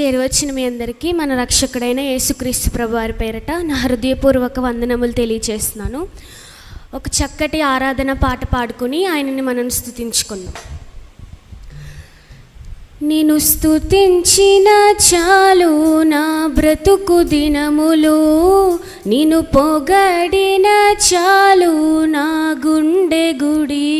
చేరువచ్చిన మీ అందరికీ మన రక్షకుడైన యేసుక్రీస్తు ప్రభు వారి పేరట నా హృదయపూర్వక వందనములు తెలియజేస్తున్నాను ఒక చక్కటి ఆరాధన పాట పాడుకుని ఆయనని మనం స్తుతించుకుందాం. నేను స్తుతించిన చాలు నా బ్రతుకు దినములు నేను పొగడిన చాలు నా గుండె గుడి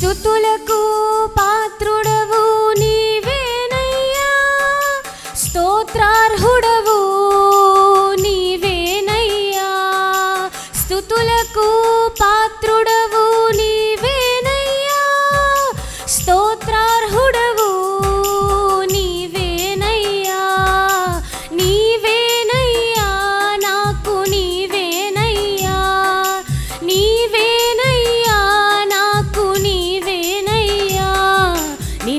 స్థుతులకు పాత్రుడవు నీవేనయ్యా. స్తోత్రార్హుడవు నీవేనయ్యా. స్థుతులకు పాత్ర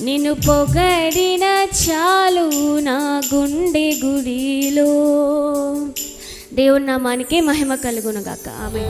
నిన్ను పొగడిన చాలు నా గుండె గుడిలో. దేవుని నామానికి మహిమ కలుగునుగాక. ఆమె